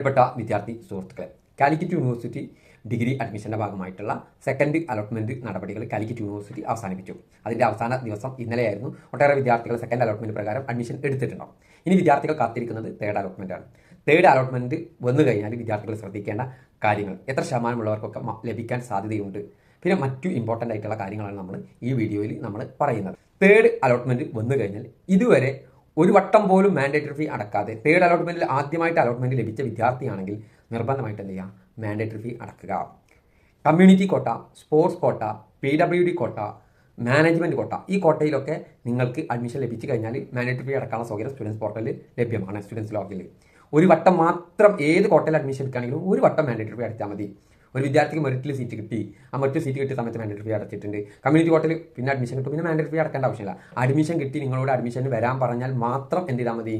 പ്രിയപ്പെട്ട വിദ്യാർത്ഥി സുഹൃത്തുക്കളെ കാലിക്കറ്റ് യൂണിവേഴ്സിറ്റി ഡിഗ്രി അഡ്മിഷന്റെ ഭാഗമായിട്ടുള്ള സെക്കൻഡ് അലോട്ട്മെന്റ് നടപടികൾ കാലിക്കറ്റ് യൂണിവേഴ്സിറ്റി അവസാനിപ്പിച്ചു. അതിന്റെ അവസാന ദിവസം ഇന്നലെയായിരുന്നു ഒട്ടേറെ വിദ്യാർത്ഥികൾ സെക്കൻഡ് അലോട്ട്മെന്റ് പ്രകാരം അഡ്മിഷൻ എടുത്തിട്ടുണ്ടാവും. ഇനി വിദ്യാർത്ഥികൾ കാത്തിരിക്കുന്നത് തേർഡ് അലോട്ട്മെന്റാണ് തേർഡ് അലോട്ട്മെന്റ് വന്നു കഴിഞ്ഞാൽ വിദ്യാർത്ഥികൾ ശ്രദ്ധിക്കേണ്ട കാര്യങ്ങൾ എത്ര ശതമാനമുള്ളവർക്കൊക്കെ ലഭിക്കാൻ സാധ്യതയുണ്ട്. പിന്നെ മറ്റു ഇമ്പോർട്ടന്റ് ആയിട്ടുള്ള കാര്യങ്ങളാണ് നമ്മൾ ഈ വീഡിയോയിൽ നമ്മൾ പറയുന്നത്. തേർഡ് അലോട്ട്മെന്റ് വന്നു കഴിഞ്ഞാൽ ഇതുവരെ ഒരു വട്ടം പോലും മാൻഡേറ്ററി ഫീ അടക്കാതെ തേർഡ് അലോട്ട്മെന്റിൽ ആദ്യമായിട്ട് അലോട്ട്മെന്റ് ലഭിച്ച വിദ്യാർത്ഥിയാണെങ്കിൽ നിർബന്ധമായിട്ട് എന്ത് ചെയ്യുക മാൻഡേറ്ററി ഫീ അടക്കുക. Community quota sports quota P W D quota management quota ഈ കോട്ടയിലൊക്കെ നിങ്ങൾക്ക് അഡ്മിഷൻ ലഭിച്ചു കഴിഞ്ഞാൽ മാൻഡേറ്ററി ഫീ അടക്കാനുള്ള സൗകര്യം സ്റ്റുഡൻസ് പോർട്ടലിൽ ലഭ്യമാണ് സ്റ്റുഡൻസ് ലോഗിൽ ഒരു വട്ടം മാത്രം ഏത് കോട്ടയിൽ അഡ്മിഷൻ എടുക്കുകയാണെങ്കിലും ഒരു വട്ടം മാൻഡേറ്ററി ഫീ അടച്ചാൽ മതി. ഒരു വിദ്യാർത്ഥിക്ക് മെറിറ്റിൽ സീറ്റ് കിട്ടി. ആ മെറിറ്റ് സീറ്റ് കിട്ടിയ സമയത്ത് മാൻഡേറ്റ് ഫീ അടച്ചിട്ടുണ്ട്. കമ്മ്യൂണിറ്റി കോട്ടയിൽ പിന്നെ അഡ്മിഷൻ കിട്ടും. പിന്നെ മാൻഡേറ്റ് ഫീ അടക്കേണ്ട ആവശ്യമില്ല. അഡ്മിഷൻ കിട്ടി നിങ്ങളോട് അഡ്മിഷന് വരാൻ പറഞ്ഞാൽ മാത്രം എന്ത് ചെയ്താൽ മതി?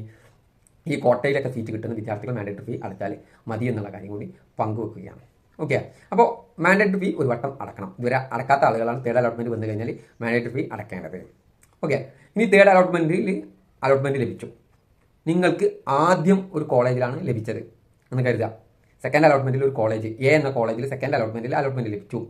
ഈ കോട്ടയിലൊക്കെ സീറ്റ് കിട്ടുന്ന വിദ്യാർത്ഥികൾ മാൻഡേറ്ററി ഫീ അടച്ചാൽ മതി എന്നുള്ള കാര്യം കൂടി പങ്കുവെക്കുകയാണ്. ഓക്കെ അപ്പോൾ മാൻഡേറ്ററി ഫീ ഒരു വട്ടം അടക്കണം. ഇതുവരെ അടക്കാത്ത ആളുകളാണ് തേർഡ് അലോട്ട്മെന്റ് വന്നു കഴിഞ്ഞാൽ മാൻഡേറ്ററി ഫീ അടക്കേണ്ടത്. ഓക്കെ ഇനി തേർഡ് അലോട്ട്മെന്റിൽ അലോട്ട്മെന്റ് ലഭിച്ചു. നിങ്ങൾക്ക് ആദ്യം ഒരു കോളേജിലാണ് ലഭിച്ചത് എന്ന് കരുതുക. സെക്കൻഡ് അലോട്ട്മെന്റിൽ ഒരു കോളേജ് എ എന്ന കോളേജിൽ സെക്കൻഡ് അലോട്ട്മെന്റിൽ അലോട്ട്മെന്റ് ലഭിച്ചു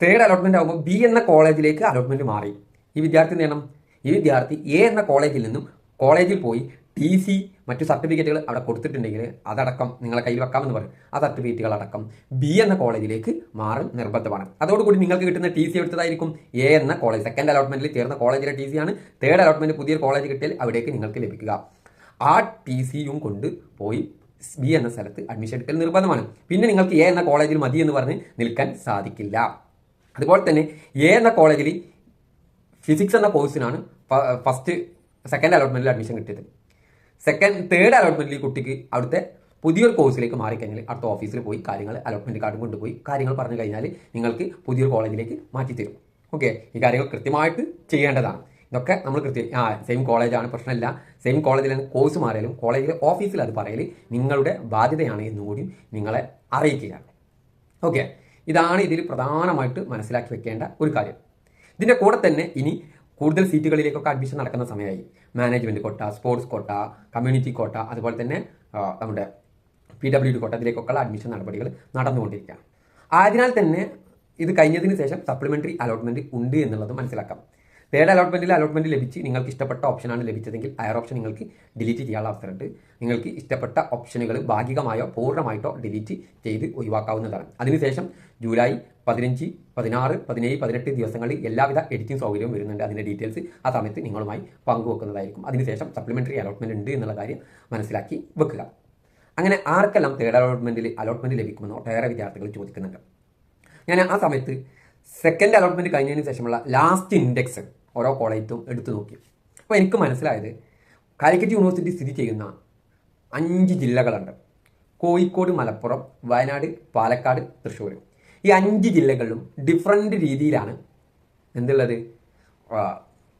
തേർഡ് അലോട്ട്മെന്റ് ആകുമ്പോൾ ബി എന്ന കോളേജിലേക്ക് അലോട്ട്മെന്റ് മാറി. ഈ വിദ്യാർത്ഥി നേണം ഈ വിദ്യാർത്ഥി എ എന്ന കോളേജിൽ നിന്നും കോളേജിൽ പോയി ടി സി മറ്റു സർട്ടിഫിക്കറ്റുകൾ അവിടെ കൊടുത്തിട്ടുണ്ടെങ്കിൽ അതടക്കം നിങ്ങളെ കയ്യിൽ വെക്കാമെന്ന് പറയും. ആ സർട്ടിഫിക്കറ്റുകൾ അടക്കം ബി എന്ന കോളേജിലേക്ക് മാറൽ നിർബന്ധമാണ്. അതോടുകൂടി നിങ്ങൾക്ക് കിട്ടുന്ന ടി സി എടുത്തതായിരിക്കും എ എന്ന കോളേജ് സെക്കൻഡ് അലോട്ട്മെന്റിൽ ചേർന്ന കോളേജിലെ ടി സി ആണ്. തേർഡ് അലോട്ട്മെന്റ് പുതിയൊരു കോളേജ് കിട്ടിയാൽ അവിടേക്ക് നിങ്ങൾക്ക് ലഭിക്കുക. ആ ടി സിയും കൊണ്ട് പോയി ബി എന്ന സ്ഥലത്ത് അഡ്മിഷൻ എടുക്കൽ നിർബന്ധമാണ്. പിന്നെ നിങ്ങൾക്ക് എ എന്ന കോളേജിൽ മതി എന്ന് പറഞ്ഞ് നിൽക്കാൻ സാധിക്കില്ല. അതുപോലെ തന്നെ എ എന്ന കോളേജിൽ ഫിസിക്സ് എന്ന കോഴ്സിനാണ് ഫസ്റ്റ് സെക്കൻഡ് അലോട്ട്മെന്റിൽ അഡ്മിഷൻ കിട്ടിയത്. സെക്കൻഡ് തേർഡ് അലോട്ട്മെന്റിൽ കുട്ടിക്ക് അവിടുത്തെ പുതിയൊരു കോഴ്സിലേക്ക് മാറിക്കഴിഞ്ഞാൽ അടുത്ത ഓഫീസിൽ പോയി കാര്യങ്ങൾ അലോട്ട്മെന്റ് കാർഡും കൊണ്ടുപോയി കാര്യങ്ങൾ പറഞ്ഞു കഴിഞ്ഞാൽ നിങ്ങൾക്ക് പുതിയൊരു കോളേജിലേക്ക് മാറ്റിത്തരും. ഓക്കെ ഈ കാര്യങ്ങൾ കൃത്യമായിട്ട് ചെയ്യേണ്ടതാണ്. ഇതൊക്കെ നമ്മൾ കൃത്യം ആ സെയിം കോളേജാണ് പ്രശ്നമില്ല. സെയിം കോളേജിലാണ് കോഴ്സ് മാറിയാലും കോളേജിലെ ഓഫീസിൽ അത് പറയൽ നിങ്ങളുടെ ബാധ്യതയാണ് എന്നുകൂടി നിങ്ങളെ അറിയിക്കുകയാണ് ഓക്കെ ഇതാണ് ഇതിൽ പ്രധാനമായിട്ട് മനസ്സിലാക്കി വെക്കേണ്ട ഒരു കാര്യം. ഇതിന്റെ കൂടെ തന്നെ ഇനി കൂടുതൽ സീറ്റുകളിലേക്കൊക്കെ അഡ്മിഷൻ നടക്കുന്ന സമയമായി. മാനേജ്മെന്റ് കോട്ട സ്പോർട്സ് കോട്ട കമ്മ്യൂണിറ്റി കോട്ട അതുപോലെ തന്നെ നമ്മുടെ പി ഡബ്ല്യു ഡി കോട്ട ഇതിലേക്കൊക്കെയുള്ള അഡ്മിഷൻ നടപടികൾ നടന്നുകൊണ്ടിരിക്കുകയാണ്. ആയതിനാൽ തന്നെ ഇത് കഴിഞ്ഞതിന് ശേഷം സപ്ലിമെന്ററി അലോട്ട്മെന്റ് ഉണ്ട് എന്നുള്ളത് മനസ്സിലാക്കാം. തേർഡ് അലോട്ട്മെന്റിൽ അലോട്ട്മെന്റ് ലഭിച്ച് നിങ്ങൾക്ക് ഇഷ്ടപ്പെട്ട ഓപ്ഷനാണ് ലഭിച്ചതെങ്കിൽ ആ ഓപ്ഷൻ നിങ്ങൾക്ക് ഡിലീറ്റ് ചെയ്യാനുള്ള അവസരമുണ്ട്. നിങ്ങൾക്ക് ഇഷ്ടപ്പെട്ട ഓപ്ഷനുകൾ ഭാഗികമായോ പൂർണമായിട്ടോ ഡിലീറ്റ് ചെയ്ത് ഒഴിവാക്കാവുന്നതാണ്. അതിനുശേഷം ജൂലൈ പതിനഞ്ച് പതിനാറ് പതിനേഴ് പതിനെട്ട് ദിവസങ്ങളിൽ എല്ലാവിധ എഡിറ്റിംഗ് സൗകര്യവും വരുന്നുണ്ട്. അതിന്റെ ഡീറ്റെയിൽസ് ആ സമയത്ത് നിങ്ങളുമായി പങ്കുവെക്കുന്നതായിരിക്കും. അതിനുശേഷം സപ്ലിമെന്ററി അലോട്ട്മെന്റ് ഉണ്ട് എന്നുള്ള കാര്യം മനസ്സിലാക്കി വെക്കുക. അങ്ങനെ ആർക്കെല്ലാം തേർഡ് അലോട്ട്മെന്റിൽ അലോട്ട്മെന്റ് ലഭിക്കുമെന്ന് ഒട്ടേറെ വിദ്യാർത്ഥികൾ ചോദിക്കുന്നുണ്ട്. ഞാൻ ആ സമയത്ത് സെക്കൻഡ് അലോട്ട്മെന്റ് കഴിഞ്ഞതിന് ശേഷമുള്ള ലാസ്റ്റ് ഇൻഡെക്സ് ഓരോ കോളേജും എടുത്തു നോക്കി. അപ്പോൾ എനിക്ക് മനസ്സിലായത് കാലിക്കറ്റ് യൂണിവേഴ്സിറ്റി സ്ഥിതി ചെയ്യുന്ന അഞ്ച് ജില്ലകളുണ്ട്. കോഴിക്കോട് മലപ്പുറം വയനാട് പാലക്കാട് തൃശ്ശൂർ. ഈ അഞ്ച് ജില്ലകളിലും ഡിഫറെന്റ് രീതിയിലാണ് എന്തുള്ളത്?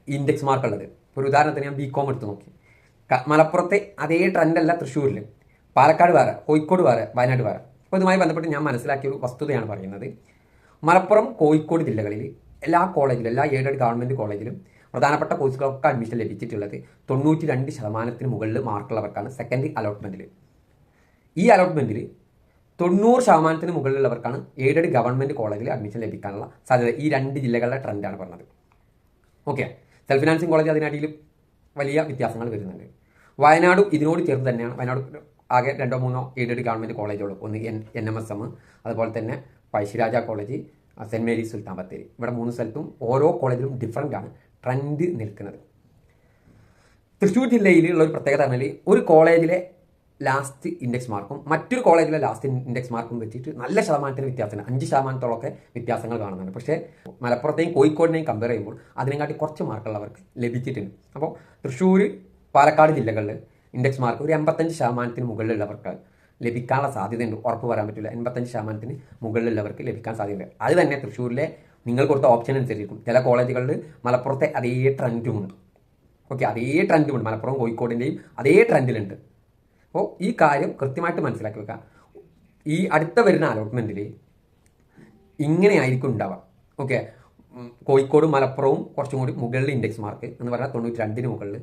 ഇൻഡെക്സ് മാർക്ക് ഉള്ളത്. ഇപ്പോൾ ഒരു ഉദാഹരണത്തിന് ഞാൻ ബി കോം എടുത്ത് നോക്കി. മലപ്പുറത്തെ അതേ ട്രെൻഡല്ല തൃശ്ശൂരിൽ പാലക്കാട് വേറെ കോഴിക്കോട് വേറെ വയനാട് വേറെ. അപ്പോൾ ഇതുമായി ബന്ധപ്പെട്ട് ഞാൻ മനസ്സിലാക്കിയ ഒരു വസ്തുതയാണ് പറയുന്നത്. മലപ്പുറം കോഴിക്കോട് ജില്ലകളിൽ എല്ലാ കോളേജിലും എല്ലാ എയ്ഡഡ് ഗവൺമെന്റ് കോളേജിലും പ്രധാനപ്പെട്ട കോഴ്സുകളൊക്കെ അഡ്മിഷൻ ലഭിച്ചിട്ടുള്ളത് തൊണ്ണൂറ്റി രണ്ട് ശതമാനത്തിന് മുകളിൽ മാർക്കുള്ളവർക്കാണ് സെക്കൻഡ് അലോട്ട്മെന്റിൽ ഈ അലോട്ട്മെന്റിൽ തൊണ്ണൂറ് ശതമാനത്തിന് മുകളിലുള്ളവർക്കാണ് എയ്ഡഡ് ഗവൺമെന്റ് കോളേജിൽ അഡ്മിഷൻ ലഭിക്കാനുള്ള സാധ്യത. ഈ രണ്ട് ജില്ലകളിലെ ട്രെൻഡാണ് പറഞ്ഞത്. ഓക്കെ സെൽഫ് ഫിനാൻസിങ് കോളേജ് അതിനിടയിൽ വലിയ വ്യത്യാസങ്ങൾ വരുന്നുണ്ട്. വയനാട് ഇതിനോട് ചേർന്ന് തന്നെയാണ്. വയനാട് ആകെ രണ്ടോ മൂന്നോ എയ്ഡഡ് ഗവൺമെന്റ് കോളേജുകൾ ഒന്ന് N N M S M അതുപോലെ തന്നെ പഴശ്ശിരാജ കോളേജ് സെന്റ് മേരീസ് സുൽത്താൻ ബത്തേരി. ഇവിടെ മൂന്ന് സ്ഥലത്തും ഓരോ കോളേജിലും ഡിഫറന്റ് ആണ് ട്രെൻഡ് നിൽക്കുന്നത്. തൃശ്ശൂർ ജില്ലയിലുള്ള ഒരു പ്രത്യേകത പറഞ്ഞാൽ ഒരു കോളേജിലെ ലാസ്റ്റ് ഇൻഡെക്സ് മാർക്കും മറ്റൊരു കോളേജിലെ ലാസ്റ്റ് ഇൻഡെക്സ് മാർക്കും വെച്ചിട്ട് നല്ല ശതമാനത്തിന് വ്യത്യാസമുണ്ട്. അഞ്ച് ശതമാനത്തോളമൊക്കെ വ്യത്യാസങ്ങൾ കാണുന്നുണ്ട്. പക്ഷേ മലപ്പുറത്തെയും കോഴിക്കോടിനെയും കമ്പയർ ചെയ്യുമ്പോൾ അതിനെക്കാട്ടി കുറച്ച് മാർക്കുള്ളവർക്ക് ലഭിച്ചിട്ടുണ്ട്. അപ്പോൾ തൃശ്ശൂർ പാലക്കാട് ജില്ലകളിൽ ഇൻഡെക്സ് മാർക്ക് ഒരു എൺപത്തഞ്ച് ശതമാനത്തിന് മുകളിലുള്ളവർക്ക് ലഭിക്കാനുള്ള സാധ്യതയുണ്ട്. ഉറപ്പ് വരാൻ പറ്റില്ല എൺപത്തഞ്ച് ശതമാനത്തിന് മുകളിലുള്ളവർക്ക് ലഭിക്കാൻ സാധ്യതയുണ്ട്. അത് തന്നെ തൃശ്ശൂരിലെ നിങ്ങൾ കൊടുത്ത ഓപ്ഷൻ അനുസരിച്ചിരിക്കും. ചില കോളേജുകളിൽ മലപ്പുറത്തെ അതേ ട്രെൻഡുമുണ്ട് ഓക്കെ അതേ ട്രെൻഡുമുണ്ട് മലപ്പുറം കോഴിക്കോടിന്റെയും അതേ ട്രെൻഡിലുണ്ട് അപ്പോൾ ഈ കാര്യം കൃത്യമായിട്ട് മനസ്സിലാക്കി വെക്കുക. ഈ അടുത്ത വരുന്ന അലോട്ട്മെന്റിൽ ഇങ്ങനെയായിരിക്കും ഉണ്ടാവുക. ഓക്കെ കോഴിക്കോട് മലപ്പുറവും കുറച്ചും കൂടി മുകളിൽ ഇൻഡെക്സ് മാർക്ക് എന്ന് പറഞ്ഞാൽ തൊണ്ണൂറ്റി രണ്ടിന് മുകളിൽ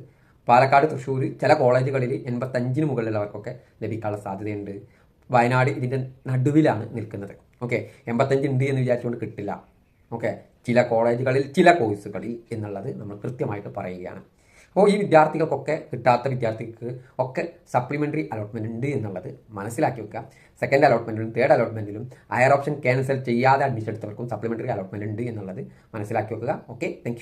പാലക്കാട് തൃശ്ശൂർ ചില കോളേജുകളിൽ എൺപത്തഞ്ചിന് മുകളിലുള്ളവർക്കൊക്കെ ലഭിക്കാനുള്ള സാധ്യതയുണ്ട്. വയനാട് ഇതിന്റെ നടുവിലാണ് നിൽക്കുന്നത്. ഓക്കെ എൺപത്തഞ്ച് ഉണ്ട് എന്ന് വിചാരിച്ചുകൊണ്ട് കിട്ടില്ല. ഓക്കെ ചില കോളേജുകളിൽ ചില കോഴ്സുകളിൽ എന്നുള്ളത് നമ്മൾ കൃത്യമായിട്ട് പറയുകയാണ്. അപ്പോൾ ഈ വിദ്യാർത്ഥികൾക്കൊക്കെ കിട്ടാത്ത വിദ്യാർത്ഥിക്ക് ഒക്കെ സപ്ലിമെന്ററി അലോട്ട്മെന്റ് ഉണ്ട് എന്നുള്ളത് മനസ്സിലാക്കി വെക്കുക. സെക്കൻഡ് അലോട്ട്മെന്റിലും തേർഡ് അലോട്ട്മെന്റിലും ഹയർ ഓപ്ഷൻ ക്യാൻസൽ ചെയ്യാതെ അഡ്മിഷൻ എടുത്തവർക്കും സപ്ലിമെന്ററി അലോട്ട്മെന്റ് ഉണ്ട് എന്നുള്ളത് മനസ്സിലാക്കി വെക്കുക. Okay thank